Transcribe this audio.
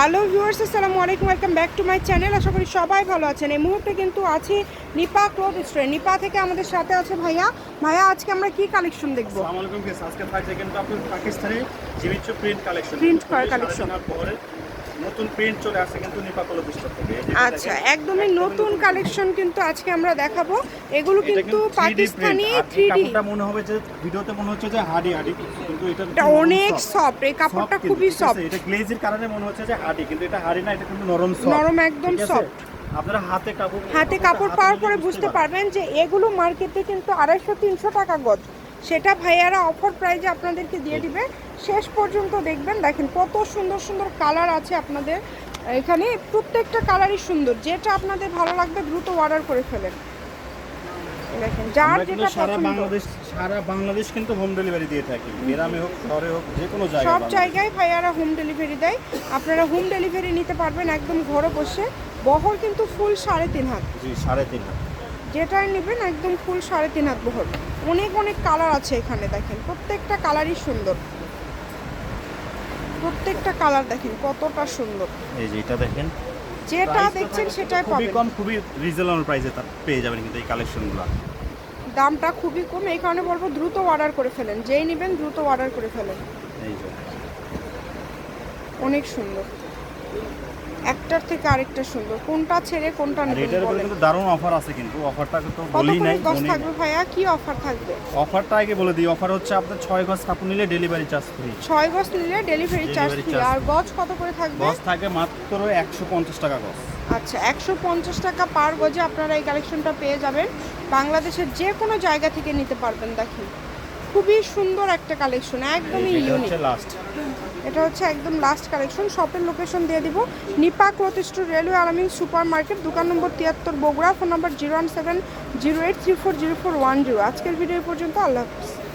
Hello viewers আসসালামু আলাইকুম welcome back to my channel. আশা করি সবাই ভালো আছেন। এই মুহূর্তে কিন্তু আছি নিপা ক্লোথ স্টোরে। নিপা থেকে আমাদের সাথে আছে ভাইয়া। ভাইয়া আজকে আমরা কি কালেকশন দেখব? আসসালামু আলাইকুম আজকে থাকছে কিন্তু আপনার Pakistani Jimmy Choo print collection print collection নতুন প্রিন্ট চলে আসছে কিন্তু নিপা কলো পিস্টল থেকে আচ্ছা একদমই নতুন কালেকশন কিন্তু আজকে আমরা দেখাবো। এগুলো কিন্তু 3D পাকিস্তানি print, আর এই থ্রি ডি কাপড়টা মনে হবে যে ভিডিওতে মনে হচ্ছে যে হার্ডি হার্ডি কিন্তু এটা অনেক সফট এই কাপড়টা খুবই সফট এটা গ্লেজের কারণে মনে হচ্ছে যে হার্ডি কিন্তু এটা হার্ডি না এটা কিন্তু নরম সফট নরম একদম soft। আপনারা হাতে কাপড় হাতে কাপড় পাওয়ার পরে বুঝতে পারবেন। যে এগুলো মার্কেটে কিন্তু আড়াইশো তিনশো টাকা গজ। সেটা ভাইয়ারা অফার প্রাইজে আপনাদেরকে দিয়ে দিবে। শেষ পর্যন্ত দেখবেন দেখেন কত সুন্দর সুন্দর কালার আছে আপনাদের। এখানে প্রত্যেকটা কালারই সুন্দর। যেটা আপনাদের ভালো লাগবে দ্রুত অর্ডার করে ফেলেন। দেখেন যার যেটা সারা বাংলাদেশ সারা বাংলাদেশ কিন্তু হোম ডেলিভারি দিয়ে থাকি। গ্রামে হোক শহরে হোক যে কোনো জায়গায় সব জায়গায় ভাইয়ারা হোম ডেলিভারি দেয়। আপনারা হোম ডেলিভারি নিতে পারবেন একদম ঘরে বসে। বহর কিন্তু ফুল সাড়ে তিন হাত। জি সাড়ে তিন হাত। যেটাই নেবেন একদম ফুল সাড়ে তিন হাত বহর অনেক অনেক কালার আছে এখানে দেখেন। প্রত্যেকটা কালারই সুন্দর। প্রত্যেকটা কালার দেখেন কতটা সুন্দর। এই যে এটা দেখেন যেটা দেখছেন সেটাই খুবই কম খুবই রিজনেবল প্রাইসে তা পেয়ে যাবেন কিন্তু এই কালেকশনগুলো দামটা খুবই কম এই কারণে বলব দ্রুত অর্ডার করে ফেলেন। যেই নেবেন দ্রুত অর্ডার করে ফেলেন। এই যে। অনেক সুন্দর। একটার থেকে আরেকটা সুন্দর। কোনটা ছেড়ে কোনটা নেবেন এটার উপরে কিন্তু দারুণ অফার আছে কিন্তু অফারটা তো বলি নাই মনেই থাকবে ভাইয়া? কি অফার থাকবে? অফারটা আগে বলে দিই অফার হচ্ছে আপনার ছয় গজ কাপড় নিলে ডেলিভারি চার্জ ফ্রি ছয় গজ নিলে ডেলিভারি চার্জ ফ্রি আর গজ কত করে থাকবে? গজ থাকে মাত্র একশো পঞ্চাশ টাকা গজ। আচ্ছা একশো পঞ্চাশ টাকা পার গজে আপনারা এই কালেকশনটা পেয়ে যাবেন। বাংলাদেশের যে কোনো জায়গা থেকে নিতে পারবেন দেখেন। খুবই সুন্দর একটা কালেকশন একদমই ইউনিক লাস্ট এটা হচ্ছে একদম লাস্ট কালেকশন শপের লোকেশন দিয়ে দিব। Nipa cloth store railway Alamin super market দোকান নম্বর তিয়াত্তর Bogura phone number zero one seven zero eight three four zero four one zero আজকের ভিডিও পর্যন্ত আল্লাহ হাফিজ।